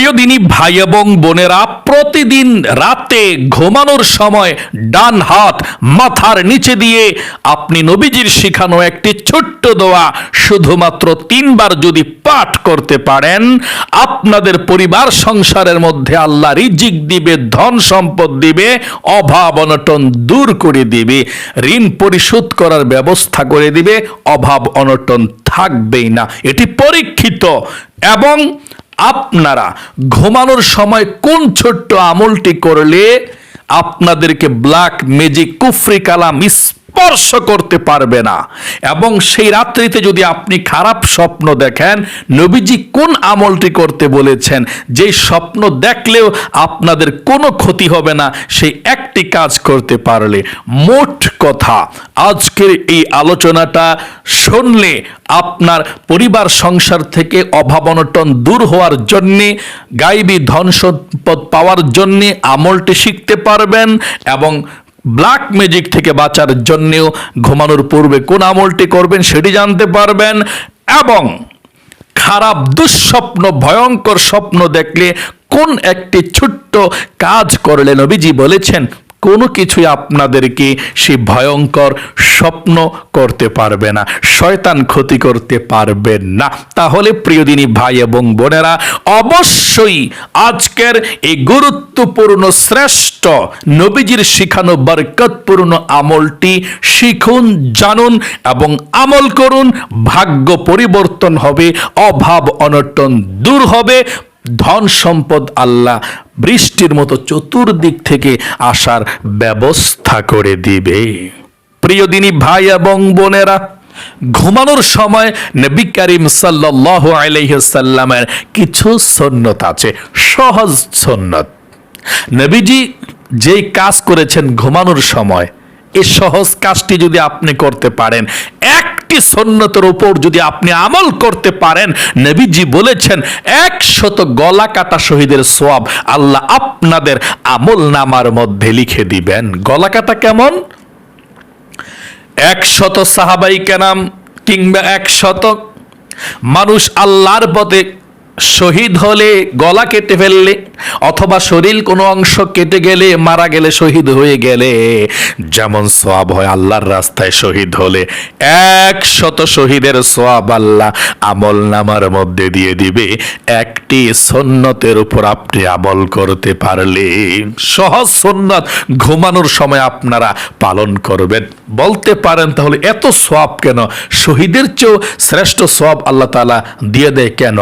প্রিয় ভাই এবং বোনেরা প্রতিদিন রাতে ঘুমানোর সময় ডান হাত মাথার নিচে দিয়ে আপনি নবীজির শিখানো একটি ছোট্ট দোয়া শুধুমাত্র তিনবার যদি পাঠ করতে পারেন, আপনাদের পরিবার সংসারের মধ্যে আল্লাহ রিজিক দিবে, ধন সম্পদ দিবে, অভাব অনটন দূর করে দিবে, ঋণ পরিশোধ করার ব্যবস্থা করে দিবে, অভাব অনটন থাকবেই না। এটি পরীক্ষিত এবং আপনারা ঘুমানোর সময় কোন ছোট্ট আমলটি করলে আপনাদেরকে ব্ল্যাক ম্যাজিক কুফরি কালাম স্পর্শ করতে পারবে না। এবং সেই রাত্রিতে যদি আপনি খারাপ স্বপ্ন দেখেন, নবীজি কোন আমলটি করতে বলেছেন? যেই স্বপ্ন দেখলেও আপনাদের কোনো ক্ষতি হবে না, সেই একটি কাজ করতে পারলে। মোট কথা, আজকের এই আলোচনাটা শুনলে আপনার পরিবার, সংসার থেকে অভাব অনটন দূর হওয়ার জন্যে, গাইবী ধন সম্পদ পাওয়ার জন্যে আমলটি শিখতে পারবেন এবং ব্ল্যাক ম্যাজিক থেকে বাঁচার জন্যেও ঘুমানোর পূর্বে কোন আমলটি করবেন সেটি জানতে পারবেন এবং খারাপ, দুঃস্বপ্ন, ভয়ঙ্কর স্বপ্ন দেখলে কোন একটি ছোট্ট কাজ করলে নবীজি বলেছেন কোনো কিছুই আপনাদেরকে সে ভয়ঙ্কর স্বপ্ন করতে পারবে না, শয়তান ক্ষতি করতে পারবে না। তাহলে প্রিয়দিনী ভাই এবং বোনেরা, অবশ্যই আজকের এই গুরুত্বপূর্ণ শ্রেষ্ঠ নবীজির শিখানো বরকতপূর্ণ আমলটি শিখুন, জানুন এবং আমল করুন। ভাগ্য পরিবর্তন হবে, অভাব অনটন দূর হবে। ধন সম্পদ আল্লাহ বৃষ্টির মতো চতুর্দিক থেকে আসার ব্যবস্থা করে দিবে। প্রিয় দিনী ভাই এবং বোনেরা, ঘুমানোর সময় নবী করিম সাল্লাহ কিছু সন্ন্যত আছে, সহজ সন্ন্যত। নবীজি যেই কাজ করেছেন ঘুমানোর সময়, এই সহজ কাজটি যদি আপনি করতে পারেন একটি সন্ন্যতের উপর যদি আপনি আমল করতে পারেন, নবীজি বলেছেন, একশত গলা কাটা শহীদের সোয়াব আল্লাহ আপনাদের আমল নামার মধ্যে লিখে দিবেন। গলা কাটা কেমন? একশত সাহাবাই কেনাম কিংবা একশত মানুষ আল্লাহর পথে শহীদ হলে গলা কেটে ফেললে, অথবা শরীর কোনো অংশ কেটে গেলে মারা গেলে শহীদ হয়ে গেলে। যেমন সোয়াব হয় আল্লাহর রাস্তায় শহীদ হলে এক শত শহীদের সোয়াব আল্লাহ আমল নামার মধ্যে দিয়ে দিবে। একটি সন্ন্যতের উপর আপনি আমল করতে পারলে, সহজ সন্ন্যত ঘুমানোর সময় আপনারা পালন করবেন। বলতে পারেন তাহলে এত সোয়াব কেন? শহীদের চেয়েও শ্রেষ্ঠ সোয়াব আল্লাহ তালা দিয়ে দেয় কেন?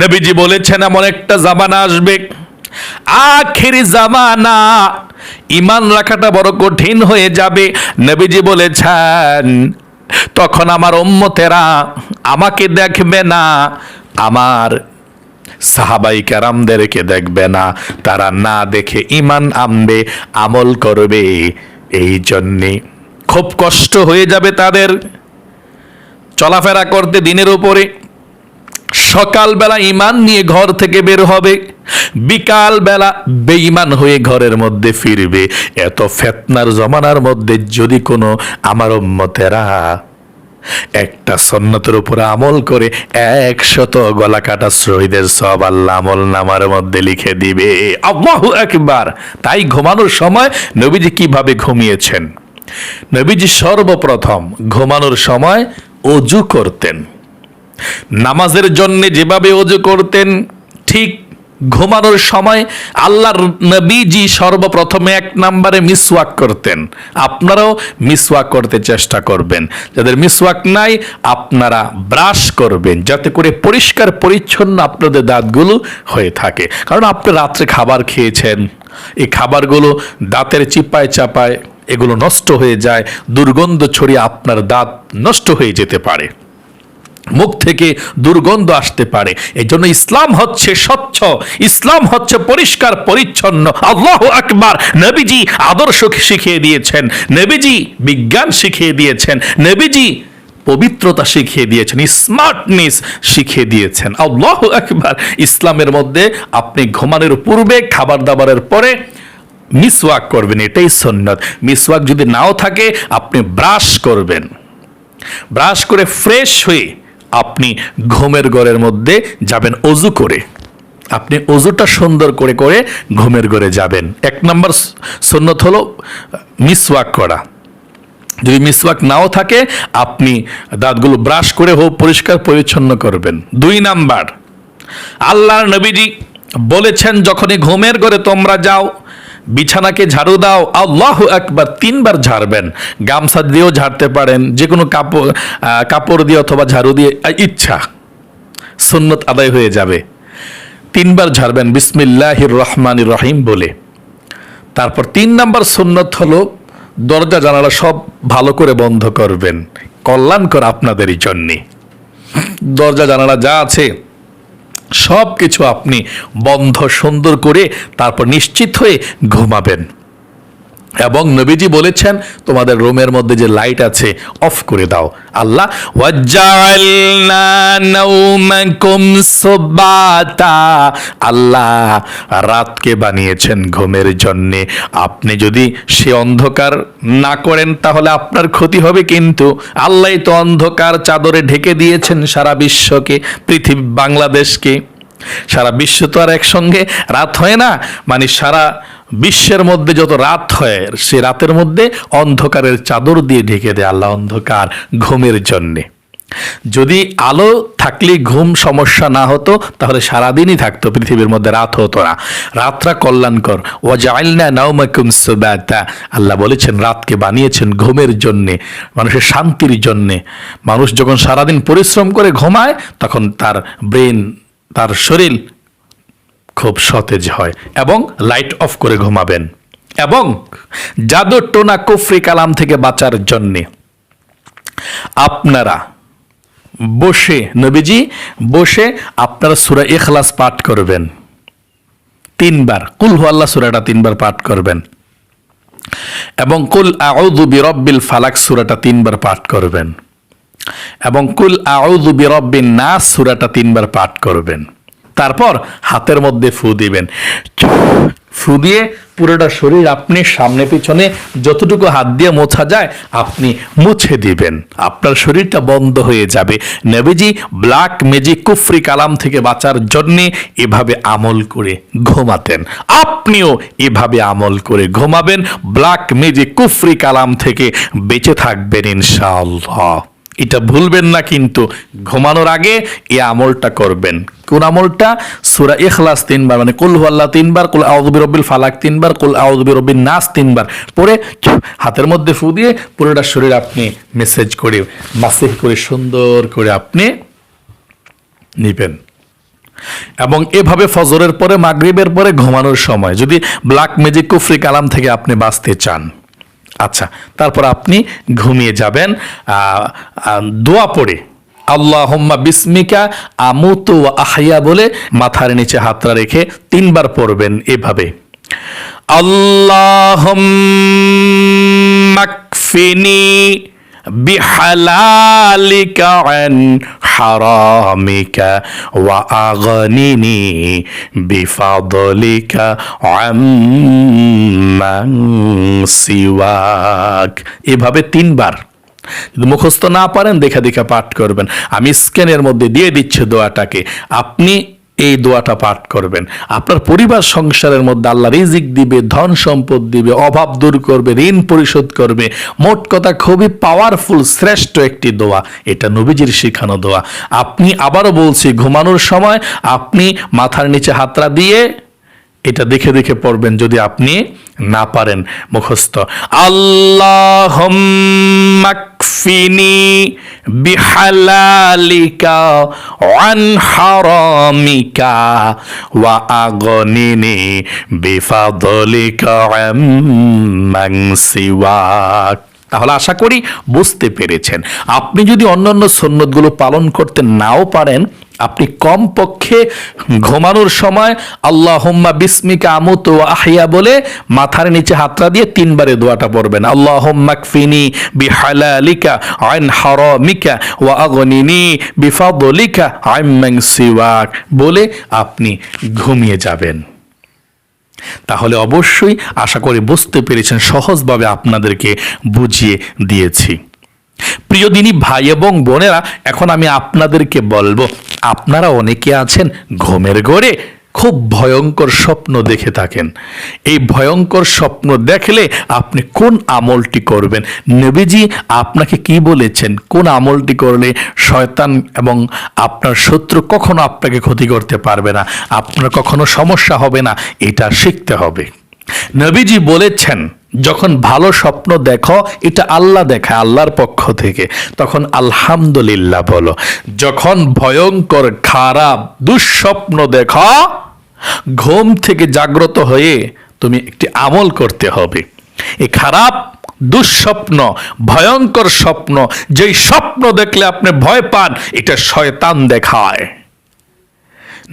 নবীজি বলেছেন, এমন একটা জামানা আসবে। আখেরি জামানা ইমান রাখাটা বড় কঠিন হয়ে যাবে। নবীজি বলেছেন, তখন আমার উম্মতেরা আমাকে দেখবে না, আমার সাহাবাই কারামদেরকে দেখবে না। তারা না দেখে ইমান আনবে, আমল করবে। এই জন্যে খুব কষ্ট হয়ে যাবে তাদের চলাফেরা করতে দিনের উপরে। সকালবেলা ইমান নিয়ে ঘর থেকে বের হবে বিকাল বেলা বেঈমান হয়ে ঘরের মধ্যে ফিরবে। এত ফেতনার জমানার মধ্যে যদি কোনো আমার উম্মতেরা একটা সন্ন্যতের উপর আমল করে একশত গলা কাটা শহীদের সব আল্লাহ আমল নামার মধ্যে লিখে দিবে, আল্লাহু একবার তাই ঘুমানোর সময় নবীজি কীভাবে ঘুমিয়েছেন? নবীজি সর্বপ্রথম ঘুমানোর সময় অজু করতেন। নামাজের জন্য যেভাবে অজু করতেন, ঠিক ঘুমানোর সময় আল্লাহর নবীজি সর্বপ্রথমে এক নম্বরে মিসওয়াক করতেন। আপনারাও মিসওয়াক করতে চেষ্টা করবেন। যাদের মিসওয়াক নাই, আপনারা ব্রাশ করবেন, যাতে করে পরিষ্কার, পরিচ্ছন্ন আপনাদের দাঁতগুলো হয়ে থাকে। কারণ আপনি রাত্রে খাবার খেয়েছেন, এই খাবারগুলো দাঁতের চিপায় চাপায় এগুলো নষ্ট হয়ে যায়, দুর্গন্ধ ছড়িয়ে আপনার দাঁত নষ্ট হয়ে যেতে পারে। মুখ থেকে দুর্গন্ধ আসতে পারে। এই জন্য ইসলাম হচ্ছে স্বচ্ছ, ইসলাম হচ্ছে পরিষ্কার, পরিচ্ছন্ন। আল্লাহ আকবার। নবীজি আদর্শ শিখিয়ে দিয়েছেন, নবীজি বিজ্ঞান শিখিয়ে দিয়েছেন, নবীজি পবিত্রতা শিখিয়ে দিয়েছেন স্মার্টনেস শিখিয়ে দিয়েছেন। আল্লাহ আকবার। ইসলামের মধ্যে আপনি ঘুমানোর পূর্বে খাবার দাবারের পরে মিসওয়াক করবেন, এটাই সন্ন্যত মিসওয়াক যদি নাও থাকে, আপনি ব্রাশ করবেন। ব্রাশ করে ফ্রেশ হয়ে আপনি ঘুমের ঘরের মধ্যে যাবেন, অজু করে। আপনি অজুটা সুন্দর করে করে ঘুমের ঘরে যাবেন। এক নম্বর সন্ন্যত হলো মিসওয়াক করা। যদি মিসওয়াক নাও থাকে, আপনি দাঁতগুলো ব্রাশ করে হোক, পরিষ্কার পরিচ্ছন্ন করবেন। দুই নাম্বার, আল্লাহর নবীজি বলেছেন, যখনই ঘুমের ঘরে তোমরা যাও বিছানাকে ঝাড়ু দাও, আল্লাহ একবার তিনবার ঝাড়বেন। গামছা দিয়েও ঝাড়তে পারেন যে কোনো কাপড় কাপড় দিয়ে অথবা ঝাড়ু দিয়ে ইচ্ছা, সুন্নত আদায় হয়ে যাবে। তিনবার ঝাড়বেন, বিসমিল্লাহির রহমানির রহিম বলে। তারপর তিন নাম্বার সুন্নত হলো, দরজা, জানালা সব ভালো করে বন্ধ করবেন, কল্যাণকর আপনাদেরই জন্যে। দরজা, জানালা যা আছে সব কিছু আপনি বন্ধ সুন্দর করে তারপর নিশ্চিত হয়ে ঘুমাবেন। এবং নবীজি বলেছেন, তোমাদের রুমের মধ্যে যে লাইট আছে অফ করে দাও। আল্লাহ আল্লাহ, রাতকে বানিয়েছেন ঘুমের জন্য। আপনি যদি সে অন্ধকার না করেন, তাহলে আপনার ক্ষতি হবে কিন্তু। আল্লাহ তো অন্ধকার চাদরে ঢেকে দিয়েছেন সারা বিশ্বকে, পৃথিবী, বাংলাদেশকে। সারা বিশ্ব তো আর একসঙ্গে, রাত হয় না। মানে সারা বিশ্বের মধ্যে যত রাত হয়, সে রাতের মধ্যে অন্ধকারের চাদর দিয়ে ঢেকে দেয় আল্লাহ অন্ধকার ঘুমের জন্যে। যদি আলো থাকলে ঘুম সমস্যা না হতো, তাহলে সারাদিনই থাকতো, পৃথিবীর মধ্যে রাত হতো না। রাতটা কল্যাণকর। ও জাইলনা নাউমাকুম সুবাতা। আল্লাহ বলেছেন, রাতকে বানিয়েছেন ঘুমের জন্যে, মানুষের শান্তির জন্যে। মানুষ যখন সারাদিন পরিশ্রম করে ঘুমায়, তখন তার ব্রেন, তার শরীর খুব সতেজ হয় এবং লাইট অফ করে ঘুমাবেন। এবং জাদুর টোনা কুফরি কালাম থেকে বাঁচার জন্যে আপনারা বসে, নবীজি, বসে আপনারা সুরা ইখলাস পাঠ করবেন। তিনবার, কুল আল্লাহ সুরাটা তিনবার পাঠ করবেন। এবং কুল আউযু বিরব্বিল ফালাক সুরাটা তিনবার পাঠ করবেন। এবং কুল আউযু বিরব্বিন নাস সুরাটা তিনবার পাঠ করবেন। তারপর হাতের মধ্যে ফু দিবেন। ফু দিয়ে পুরোটা শরীর আপনি সামনে পিছনে যতটুকু হাত দিয়ে মোছা যায়, আপনি মুছে দিবেন। আপনার শরীরটা বন্ধ হয়ে যাবে। নবীজি, ব্ল্যাক ম্যাজিক কুফরি কালাম থেকে বাঁচার জন্যে এভাবে আমল করে ঘুমাতেন। আপনিও এভাবে আমল করে ঘুমাবেন। ব্ল্যাক ম্যাজিক কুফরি কালাম থেকে বেঁচে থাকবেন ইনশাআল্লাহ। এটা ভুলবেন না কিন্তু ঘুমানোর আগে এ আমলটা করবেন। কোন আমলটা? সুরা ইখলাস তিনবার মানে কুল আল্লাহ তিনবার, কুল আউযু বিরব্বিল ফালাক তিনবার, কুল আউযু বিরব্বিন নাস তিনবার। পরে হাতের মধ্যে ফু দিয়ে পুরোটা শরীর আপনি মেসেজ করে মাসিহ করে সুন্দর করে আপনি নিবেন। এবং এভাবে ফজরের পরে, মাগরিবের পরে ঘুমানোর সময় যদি ব্ল্যাক ম্যাজিক কুফরি কালাম থেকে আপনি বাঁচতে চান। আচ্ছা তারপর আপনি ঘুমিয়ে যাবেন দোয়া পড়ে। আল্লাহম্মা বিস্মিকা, আমুত ও আহাইয়া বলে মাথার নিচে হাতটা রেখে তিনবার পড়বেন এভাবে। আল্লাহম্মা কফিনি بحلالك عن حرامك وأغنني بفضلك عمن سواك এভাবে তিনবার যদি মুখস্থ না পারেন দেখা দেখা পাঠ করবেন আমি স্ক্যানের মধ্যে দিয়ে দিচ্ছি দোয়াটাকে আপনি এই দোয়াটা পাঠ করবেন। আপনার পরিবার, সংসারের মধ্যে আল্লাহ রিজিক দিবে, ধন সম্পদ দিবে, অভাব দূর করবে, ঋণ পরিশোধ করবে। মোট কথা খুবই পাওয়ারফুল শ্রেষ্ঠ একটি দোয়া। এটা নবীজির শিখানো দোয়া। আপনি আবারও বলছি, ঘুমানোর সময় আপনি মাথার নিচে হাতরা দিয়ে এটা দেখে দেখে পড়বেন যদি আপনি না পারেন, মুখস্থ। আল্লাহ মাকফিনি বিহালালিকা ওয়ান হারামিকা ওয়া আগনিনি বিফাদলিকা আম্মান সিওয়াক তাহলে আশা করি বুঝতে পেরেছেন। আপনি যদি অন্যান্য সন্ন্যতগুলো পালন করতে নাও পারেন আপনি কমপক্ষে ঘুমানোর সময় আল্লাহম্মা বিস্মিকা আমুত ও আহিয়া বলে মাথার নিচে হাতটা দিয়ে তিনবারে দোয়াটা পড়বেন। আল্লাহম্মা কফিনি বিহালালিকা আইন হারামিকা ওয়া আগনিনি বিফাদলিকা আইম্মাং সিওয়াক। বলে আপনি ঘুমিয়ে যাবেন। তাহলে অবশ্যই আশা করি বুঝতে পেরেছেন, সহজভাবে আপনাদেরকে বুঝিয়ে দিয়েছি। প্রিয় দিনী ভাই এবং বোনেরা, এখন আমি আপনাদেরকে বলব, আপনারা অনেকে আছেন ঘুমের ঘরে খুব ভয়ঙ্কর স্বপ্ন দেখে থাকেন। এই ভয়ঙ্কর স্বপ্ন দেখলে আপনি কোন আমলটি করবেন? নবীজি আপনাকে কি বলেছেন? কোন আমলটি করলে শয়তান এবং আপনার শত্রু কখনো আপনাকে ক্ষতি করতে পারবে না, আপনার কখনো সমস্যা হবে না, এটা শিখতে হবে। নবীজি বলেছেন যখন ভালো স্বপ্ন দেখো, এটা আল্লাহ দেখায়, আল্লাহর পক্ষ থেকে। তখন আলহামদুলিল্লাহ বলো। যখন ভয়ঙ্কর, খারাপ, দুঃস্বপ্ন দেখো, ঘুম থেকে জাগ্রত হয়ে তুমি একটি আমল করতে হবে। এই খারাপ, দুঃস্বপ্ন, ভয়ঙ্কর স্বপ্ন, যেই স্বপ্ন দেখলে আপনি ভয় পান, এটা শয়তান দেখায়।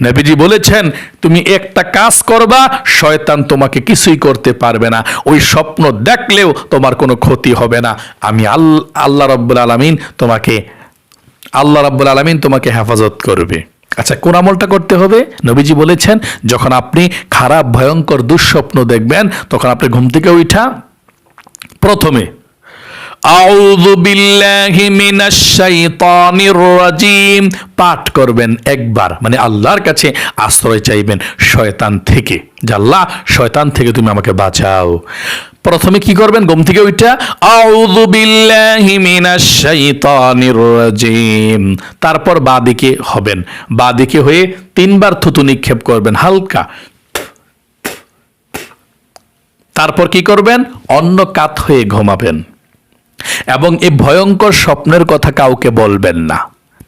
নবীজি বলেছেন, তুমি একটা কাজ করবা, শয়তান তোমাকে কিছুই করতে পারবে না। ওই স্বপ্ন দেখলেও তোমার কোনো ক্ষতি হবে না। আমি আল, আল্লাহ রব্বুল আলমিন তোমাকে, আল্লাহ রাব্বুল আলমিন তোমাকে হেফাজত করবে। আচ্ছা কোন আমলটা করতে হবে? নবীজি বলেছেন, যখন আপনি খারাপ, ভয়ঙ্কর, দুঃস্বপ্ন দেখবেন, তখন আপনি ঘুম থেকে উঠা। প্রথমে আউযু বিল্লাহি মিনাশ শাইতানির রাজিম। পাঠ করবেন একবার মানে আল্লাহর কাছে আশ্রয় চাইবেন শয়তান থেকে। যে আল্লাহ, শয়তান থেকে তুমি আমাকে বাঁচাও। প্রথমে কি করবেন? ঘুম থেকে ওইটা আউযু বিল্লাহি মিনাশ শাইতানির রাজিম। তারপর বাদিকে হবেন। বাদিকে হয়ে তিনবার থুতু নিক্ষেপ করবেন, হালকা। তারপর কি করবেন? অন্য কাত হয়ে ঘুমাবেন। এবং এই ভয়ঙ্কর স্বপ্নের কথা কাউকে বলবেন না।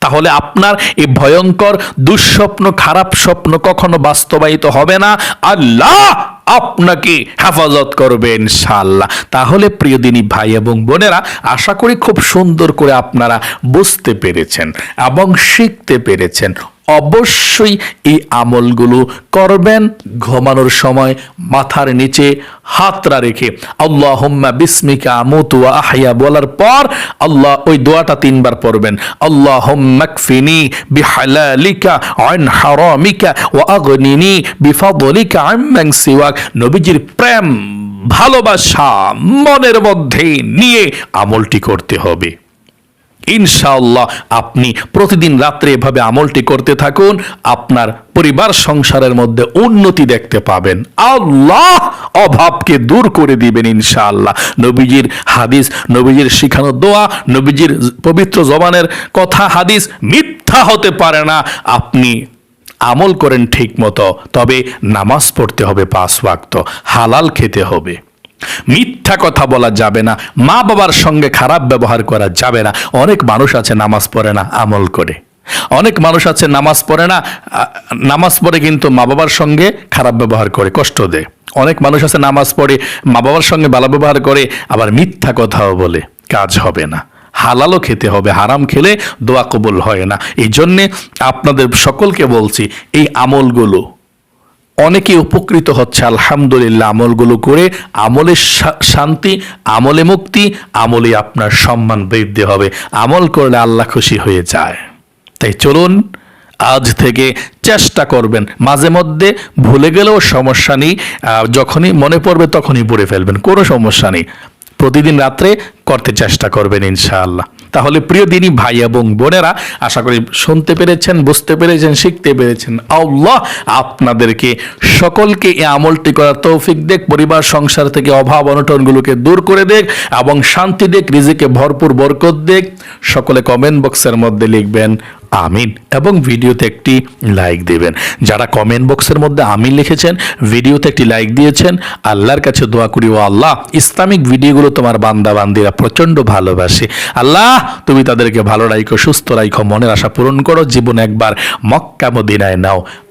তাহলে আপনার এই ভয়ঙ্কর, দুঃস্বপ্ন, খারাপ স্বপ্ন কখনো বাস্তবায়িত হবে না। আল্লাহ আপনাকে হেফাজত করবে ইনশাআল্লাহ। তাহলে প্রিয় দিনী ভাই এবং বোনেরা, আশা করি খুব সুন্দর করে আপনারা বুঝতে পেরেছেন এবং শিখতে পেরেছেন। অবশ্যই এই আমলগুলো করবেন। ঘুমানোর সময় মাথার নিচে হাতরা রেখে। আল্লাহ হোম্মা বিস্মিকা আমুতু ওয়া আহিয়া বলার পর আল্লাহ ওই দোয়াটা তিনবার পড়বেন। আল্লাহ হোম্মাকফিনি বিহালালিকা আন হারামিকা ওয়া আগনিনি বিফাদলিকা আম্মান সিওয়াক। নবীজির প্রেম, ভালোবাসা মনের মধ্যে নিয়ে আমলটি করতে হবে। ইনশাআল্লাহ আপনি প্রতিদিন রাত্রে এভাবে আমলটি করতে থাকুন, আপনার পরিবার সংসারের মধ্যে উন্নতি দেখতে পাবেন। আল্লাহ অভাবকে দূর করে দিবেন ইনশাআল্লাহ। নবীজির হাদিস, নবীজির শিখানো দোয়া, নবীজির পবিত্র জবানের কথা, হাদিস মিথ্যা হতে পারে না। আপনি আমল করেন ঠিক মতো তবে নামাজ পড়তে হবে পাঁচ ওয়াক্ত, হালাল খেতে হবে। মিথ্যা কথা বলা যাবে না, মা বাবার সঙ্গে খারাপ ব্যবহার করা যাবে না। অনেক মানুষ আছে নামাজ পড়ে না আমল করে। অনেক মানুষ আছে নামাজ পড়ে না নামাজ পড়ে কিন্তু মা বাবার সঙ্গে খারাপ ব্যবহার করে, কষ্ট দেয়। অনেক মানুষ আছে নামাজ পড়ে, মা বাবার সঙ্গে ভালো ব্যবহার করে, আবার মিথ্যা কথাও বলে, কাজ হবে না। হালালও খেতে হবে, হারাম খেলে দোয়া কবুল হয় না। এই জন্যে আপনাদের সকলকে বলছি, এই আমলগুলো অনেকে উপকৃত হচ্ছে, আলহামদুলিল্লাহ, আমলগুলো করে আমলে শান্তি, আমলে মুক্তি আমলে আপনার সম্মান বৃদ্ধি হবে। আমল করলে আল্লাহ খুশি হয়ে যায়। তাই চলুন, আজ থেকে চেষ্টা করবেন। মাঝে মধ্যে ভুলে গেলেও সমস্যা নেই যখনই মনে পড়বে তখনই পড়ে ফেলবেন, কোনো সমস্যা নেই। প্রতিদিন রাত্রে করতে চেষ্টা করবেন ইনশাআল্লাহ। তাহলে প্রিয় দিনই ভাই এবং বোনেরা, আশা করি শুনতে পেরেছেন, বুঝতে পেরেছেন, শিখতে পেরেছেন। আল্লাহ আপনাদেরকে সকলকে এই আমলটি করার তৌফিক দেখ, পরিবার, সংসার থেকে অভাব অনটনগুলোকে দূর করে দেখ এবং শান্তি দেখ, রিজিকে ভরপুর বরকত দেখ। সকলে কমেন্ট বক্সের মধ্যে লিখবেন আমিন এবং ভিডিওতে একটি লাইক দেবেন। যারা কমেন্ট বক্সের মধ্যে আমিন লিখেছেন, ভিডিওতে একটি লাইক দিয়েছেন, আল্লাহর কাছে দোয়া করি, ও আল্লাহ, ইসলামিক ভিডিওগুলো তোমার বান্দা বান্দিরা প্রচণ্ড ভালোবাসে। আল্লাহ, তুমি তাদেরকে ভালো রাইখো, সুস্থ রাইখো, মনের আশা পূরণ করো, জীবন একবার মক্কা মদিনায় নাও।